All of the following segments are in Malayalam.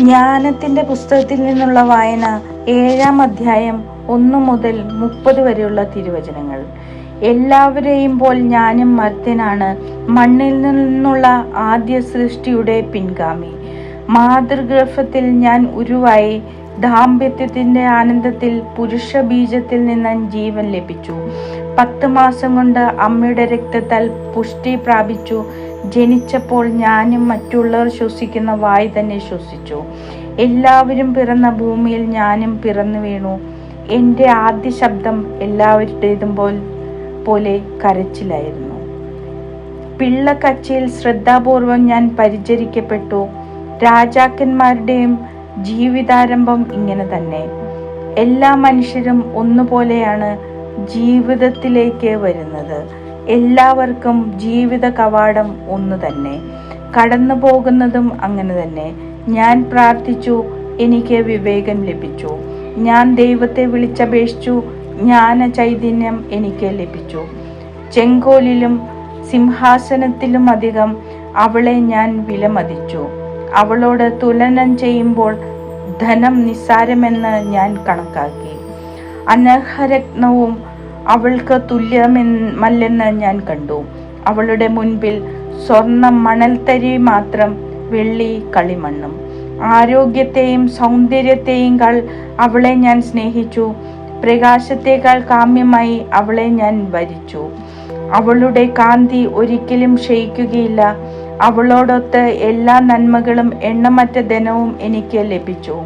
ജ്ഞാനത്തിന്റെ പുസ്തകത്തിൽ നിന്നുള്ള വായന ഏഴാം അധ്യായം ഒന്നു മുതൽ മുപ്പത് വരെയുള്ള തിരുവചനങ്ങൾ. എല്ലാവരെയും പോൽ ഞാനും മർത്യനാണ്. മണ്ണിൽ നിന്നുള്ള ആദ്യ സൃഷ്ടിയുടെ പിൻഗാമി. മാതൃഗർഭത്തിൽ ഞാൻ ഉരുവായി. ദാമ്പത്യത്തിന്റെ ആനന്ദത്തിൽ പുരുഷ ബീജത്തിൽ നിന്ന് ജീവൻ ലഭിച്ചു. പത്ത് മാസം കൊണ്ട് അമ്മയുടെ രക്തത്താൽ പുഷ്ടി പ്രാപിച്ചു. ജനിച്ചപ്പോൾ ഞാനും മറ്റുള്ളവർ ശ്വസിക്കുന്ന വായു തന്നെ ശ്വസിച്ചു. എല്ലാവരും പിറന്ന ഭൂമിയിൽ ഞാനും പിറന്നു വീണു. എന്റെ ആദ്യ ശബ്ദം എല്ലാവരുടേതും പോൽ പോലെ കരച്ചിലായിരുന്നു. പിള്ളക്കച്ചയിൽ ശ്രദ്ധാപൂർവം ഞാൻ പരിചരിക്കപ്പെട്ടു. രാജാക്കന്മാരുടെയും ജീവിതാരംഭം ഇങ്ങനെ തന്നെ. എല്ലാ മനുഷ്യരും ഒന്നുപോലെയാണ് ജീവിതത്തിലേക്ക് വരുന്നത്. എല്ലാവർക്കും ജീവിത കവാടം ഒന്ന് തന്നെ. കടന്നു പോകുന്നതും അങ്ങനെ തന്നെ. ഞാൻ പ്രാർത്ഥിച്ചു എനിക്ക് വിവേകം ലഭിച്ചു. ഞാൻ ദൈവത്തെ വിളിച്ചപേക്ഷിച്ചു ജ്ഞാന ചൈതന്യം എനിക്ക് ലഭിച്ചു. ചെങ്കോലിലും സിംഹാസനത്തിലും അധികം അവളെ ഞാൻ വിലമതിച്ചു. അവളോട് തുലനം ചെയ്യുമ്പോൾ ധനം നിസ്സാരമെന്ന് ഞാൻ കണക്കാക്കി. അനർഹരത്നവും അവൾക്ക് തുല്യമല്ലെന്ന് ഞാൻ കണ്ടു. അവളുടെ മുൻപിൽ സ്വർണം മണൽത്തരി മാത്രം വെള്ളി കളിമണ്ണും. ആരോഗ്യത്തെയും സൗന്ദര്യത്തെയും കാൾ അവളെ ഞാൻ സ്നേഹിച്ചു. പ്രകാശത്തേക്കാൾ കാമ്യമായി അവളെ ഞാൻ വരിച്ചു. അവളുടെ കാന്തി ഒരിക്കലും ക്ഷയിക്കുകയില്ല. അവളോടൊത്ത് എല്ലാ നന്മകളും എണ്ണമറ്റ ധനവും എനിക്ക് ലഭിച്ചു.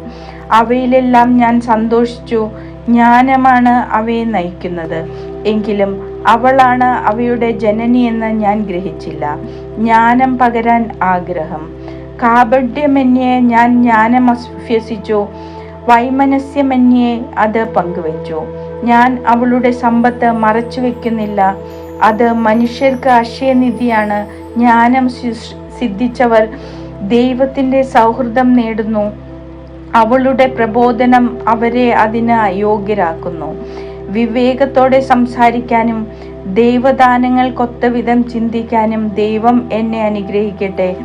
അവയിലെല്ലാം ഞാൻ സന്തോഷിച്ചു. ജ്ഞാനമാണ് അവയെ നയിക്കുന്നത്. എങ്കിലും അവളാണ് അവയുടെ ജനനി എന്ന് ഞാൻ ഗ്രഹിച്ചില്ല. ജ്ഞാനം പകരാൻ ആഗ്രഹം. കാപഡ്യമന്യെ ഞാൻ ജ്ഞാനം അഭ്യസിച്ചു. വൈമനസ്യമന്യെ അത് പങ്കുവച്ചു. ഞാൻ അവളുടെ സമ്പത്ത് മറച്ചു വെക്കുന്നില്ല അത് മനുഷ്യർക്ക് അക്ഷയനിധിയാണ് ജ്ഞാനം സിദ്ധിച്ചവർ ദൈവത്തിന്റെ സൗഹൃദം നേടുന്നു. അവളുടെ പ്രബോധനം അവരെ അതിന് യോഗ്യരാക്കുന്നു. വിവേകത്തോടെ സംസാരിക്കാനും ദൈവദാനങ്ങൾക്കൊത്ത വിധം ചിന്തിക്കാനും ദൈവം എന്നെ അനുഗ്രഹിക്കട്ടെ.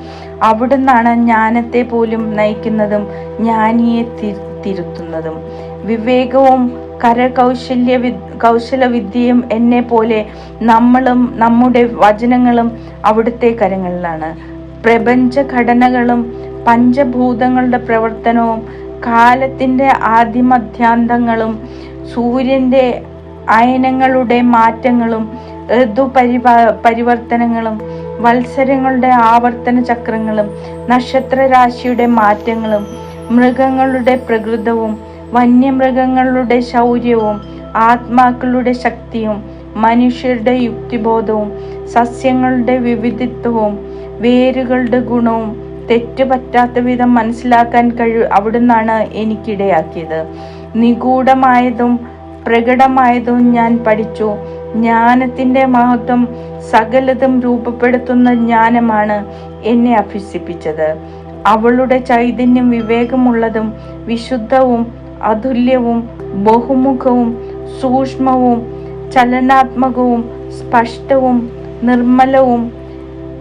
അവിടുന്നാണ് ജ്ഞാനത്തെ പോലും നയിക്കുന്നതും ജ്ഞാനിയെ തിരുത്തുന്നതും. വിവേകവും കരകൗശല്യ വി- കൗശല വിദ്യയും എന്നെ പോലെ നമ്മളും നമ്മുടെ വചനങ്ങളും അവിടുത്തെ കരങ്ങളിലാണ്. പ്രപഞ്ച ഘടനകളും പഞ്ചഭൂതങ്ങളുടെ പ്രവർത്തനവും കാലത്തിന്റെ ആദിമധ്യാന്തങ്ങളും സൂര്യന്റെ അയനങ്ങളുടെ മാറ്റങ്ങളും ഋതു പരിവ പരിവർത്തനങ്ങളും വത്സരങ്ങളുടെ ആവർത്തന ചക്രങ്ങളും നക്ഷത്രരാശിയുടെ മാറ്റങ്ങളും മൃഗങ്ങളുടെ പ്രകൃതവും വന്യമൃഗങ്ങളുടെ ശൗര്യവും ആത്മാക്കളുടെ ശക്തിയും മനുഷ്യരുടെ യുക്തിബോധവും സസ്യങ്ങളുടെ വിവിധത്വവും വേരുകളുടെ ഗുണവും തെറ്റുപറ്റാത്ത വിധം മനസ്സിലാക്കാൻ കഴിവ് അവിടുന്നാണ് എനിക്കിടയാക്കിയത്. നിഗൂഢമായതും പ്രകടമായതും ഞാൻ പഠിച്ചു. ജ്ഞാനത്തിന്റെ മഹത്വം സകലതും രൂപപ്പെടുത്തുന്ന ജ്ഞാനമാണ് എന്നെ അഭ്യസിപ്പിച്ചത്. അവളുടെ ചൈതന്യം വിവേകമുള്ളതും വിശുദ്ധവും അതുല്യവും ബഹുമുഖവും സൂക്ഷ്മവും ചലനാത്മകവും സ്പഷ്ടവും നിർമ്മലവും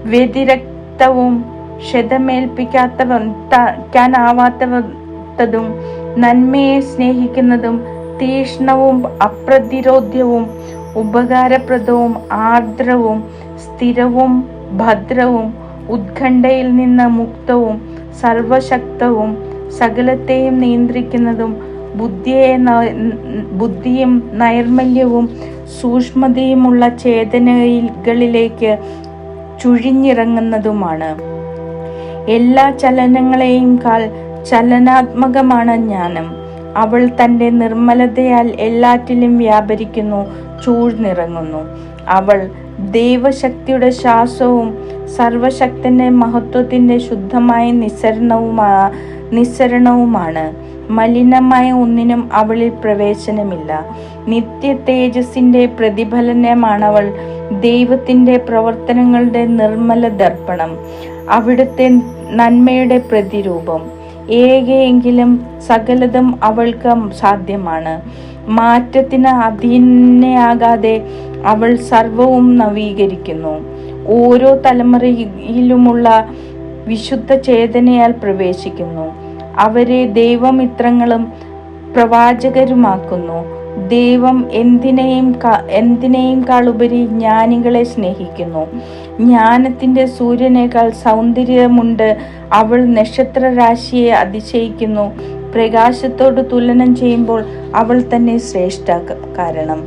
വ്യതിരക്തവും ക്ഷതമേൽപ്പിക്കാത്തവത്താനാവാത്തതും നന്മയെ സ്നേഹിക്കുന്നതും തീഷ്ണവും അപ്രതിരോധ്യവും ഉപകാരപ്രദവും ആർദ്രവും സ്ഥിരവും ഭദ്രവും ഉത്കണ്ഠയിൽ നിന്ന് മുക്തവും സർവശക്തവും സകലത്തെയും നിയന്ത്രിക്കുന്നതും ബുദ്ധിയെ ബുദ്ധിയും നൈർമല്യവും സൂക്ഷ്മതയുമുള്ള ചേതനകളിലേക്ക് ചുഴിഞ്ഞിറങ്ങുന്നതുമാണ്. എല്ലാ ചലനങ്ങളെയും കാൽ ചലനാത്മകമാണ് ജ്ഞാനം. അവൾ തന്റെ നിർമ്മലതയാൽ എല്ലാറ്റിലും വ്യാപരിക്കുന്നു ചൂഴ്ന്നിറങ്ങുന്നു. അവൾ ദൈവശക്തിയുടെ ശ്വാസവും സർവശക്തന്റെ മഹത്വത്തിന്റെ ശുദ്ധമായ നിസ്സരണവുമാ നിസ്സരണവുമാണ്. മലിനമായ ഒന്നിനും അവളിൽ പ്രവേശനമില്ല. നിത്യ തേജസിന്റെ പ്രതിഫലനമാണവൾ ദൈവത്തിന്റെ പ്രവർത്തനങ്ങളുടെ നിർമ്മല ദർപ്പണം. അവിടുത്തെ നന്മയുടെ പ്രതിരൂപം. ഏകയെങ്കിലും സകലതും അവൾക്ക് സാധ്യമാണ്. മാറ്റത്തിന് അധീനയാകാതെ അവൾ സർവവും നവീകരിക്കുന്നു. ഓരോ തലമുറയിലുമുള്ള വിശുദ്ധ ചേതനയാൽ പ്രവേശിക്കുന്നു. അവരെ ദൈവമിത്രങ്ങളും പ്രവാചകരുമാക്കുന്നു. ദൈവം എന്തിനേയും കാ- എന്തിനേയും കാളുപരി ജ്ഞാനികളെ സ്നേഹിക്കുന്നു. ജ്ഞാനത്തിന്റെ സൂര്യനേക്കാൾ സൗന്ദര്യമുണ്ട്. അവൾ നക്ഷത്രരാശിയെ അതിശയിക്കുന്നു. പ്രകാശത്തോട് തുലനം ചെയ്യുമ്പോൾ അവൾ തന്നെ ശ്രേഷ്ഠ കാരണം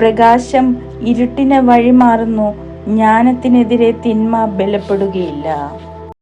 പ്രകാശം ഇരുട്ടിനെ വഴിമാറുന്നു. ജ്ഞാനത്തിനെതിരെ തിന്മ ബലപ്പെടുകയില്ല.